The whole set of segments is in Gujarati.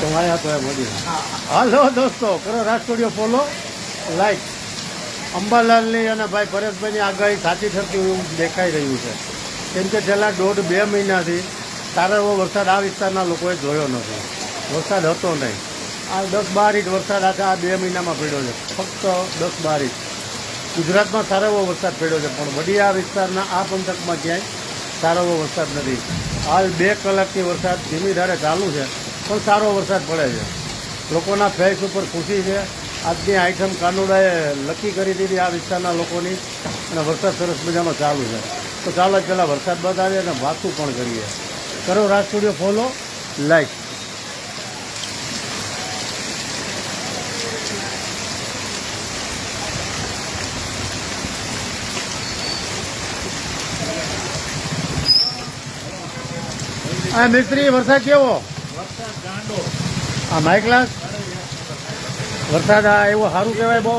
તમારે હતો એ મોદી હાલો દોસ્તો, કરો રાજ ફોલો લાઈક અંબાલાલની અને ભાઈ પરેશભાઈની આગાહી સાચી થતી એવું દેખાઈ રહ્યું છે. કેમ કે છેલ્લા દોઢ બે મહિનાથી સારો એવો વરસાદ આ વિસ્તારના લોકોએ જોયો નથી. વરસાદ હતો નહીં. આ દસ બાર ઇંચ વરસાદ આ બે મહિનામાં પડ્યો છે. ફક્ત દસ બાર ઇંચ. ગુજરાતમાં સારો એવો વરસાદ પડ્યો છે. પણ વડીયા વિસ્તારના આ પંથકમાં ક્યાંય સારો એવો વરસાદ નથી. હાલ બે કલાકથી વરસાદ ધીમી ધારે ચાલુ છે, પણ સારો વરસાદ પડે છે. લોકોના ફેસ ઉપર ખુશી છે. આજની આઈટમ કાનુડાએ લકી કરી દીધી આ વિસ્તારના લોકોની અને વરસાદ સરસ મજાનો ચાલુ છે. તો ચાલો પહેલાં વરસાદ બતાવીએ અને વાતું પણ કરીએ. કરો રાજ સ્ટુડિયો ફોલો, લાઈક. આ મિસ્ત્રી, વરસાદ કેવો? આ માઇક ક્લાસ વરસાદ આ એવો સારું કહેવાય બહુ.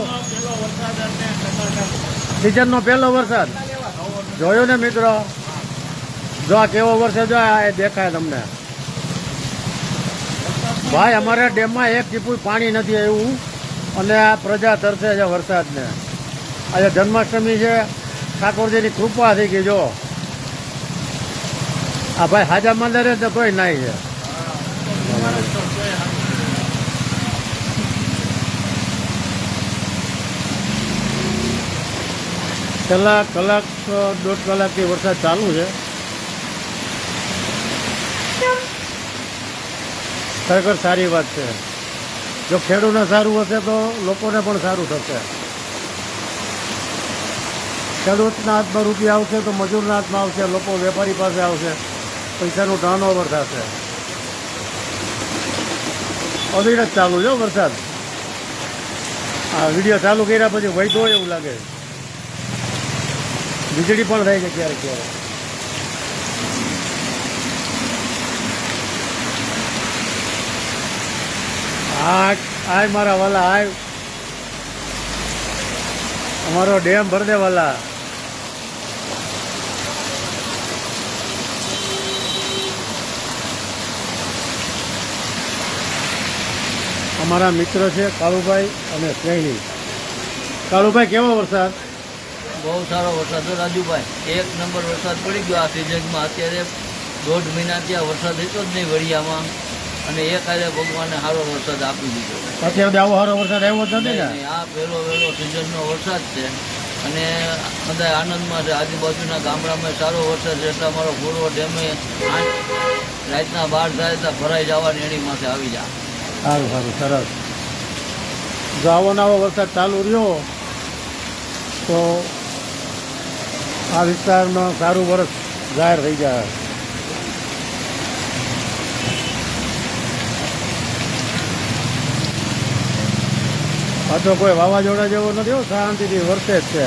સિઝનનો પહેલો વરસાદ. જોયો ને મિત્રો? જો આ કેવો વરસાદ આ એ દેખાય તમને. ભાઈ, અમારે ડેમમાં એક ટીપું પાણી નથી એવું અને આ પ્રજા તરસે છે વરસાદને. આજે જન્માષ્ટમી છે. ઠાકોરજીની કૃપા થઈ ગઈ, જો. આ ભાઈ હાજા મંદિરે તો કોઈ નહીં છે. છેલ્લા કલાક દોઢ કલાકથી વરસાદ ચાલુ છે. ખરેખર સારી વાત છે. જો ખેડૂતને સારું હશે તો લોકોને પણ સારું થશે. ખેડૂતના હાથમાં રૂપિયા આવશે તો મજૂરના હાથમાં આવશે, લોકો વેપારી પાસે આવશે. પૈસાનું ટર્ન ઓવર થશે જ ચાલુ છે હો વરસાદ. આ વીડિયો ચાલુ કર્યા પછી વૈધો એવું લાગે. વીજળી પણ થાય છે ક્યારેક ક્યારેક. આ આય મારા વાલા, આય. અમારો ડેમ ભર વાલા. અમારા મિત્ર છે કાળુભાઈ અને સ્નેહી કાળુભાઈ કેવો વરસાદ? બહુ સારો વરસાદ. છે રાજુભાઈ એક નંબર વરસાદ પડી ગયો આ સિઝનમાં. અત્યારે દોઢ મહિના ત્યાં વરસાદ હતો જ નહીં વડિયામાં અને એક આજે ભગવાને સારો વરસાદ આપી દીધો. અત્યારે આવો સારો વરસાદ આવ્યો જ નથી ને? આ પહેલો વહેલો સિઝનનો વરસાદ છે. અને બધા આનંદમાં છે. આજુબાજુના ગામડામાં સારો વરસાદ છે. એટલે અમારો ફોરવો ડેમે રાતના બાર થાય ત્યાં ભરાઈ જવાની એની માથે આવી જાય સારું સારું, સરસ. જો આવો નવો વરસાદ ચાલુ રહ્યો, તો આ વિસ્તારમાં સારું વરસ જાહેર થઈ જાય. આ તો કોઈ વાવાઝોડા જેવો નથી હો, શાંતિથી વરસે જ છે.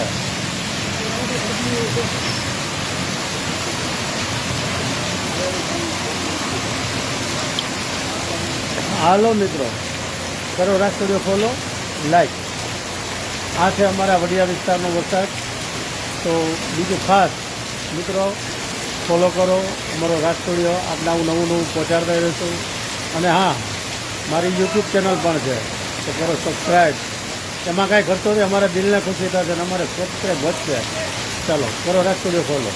હાલો મિત્રો. કરો સ્ટુડિયો ફોલો લાઈક આ છે અમારા વડિયા વિસ્તારનો વરસાદ. તો બીજું ખાસ, મિત્રો ફોલો કરો અમારો રાજસ્ટુડિયો આપણે આવું નવું નવું પહોંચાડતા રહીશું. અને હા, મારી યુટ્યુબ ચેનલ પણ છે. તો કરો સબસ્ક્રાઈબ એમાં કાંઈ ખર્ચો નહીં, અમારા દિલને ખુશી થશે અને અમારે સબસ્ક્રાઈબ વધશે. ચાલો, કરો રાજસ્ટુડિયો ફોલો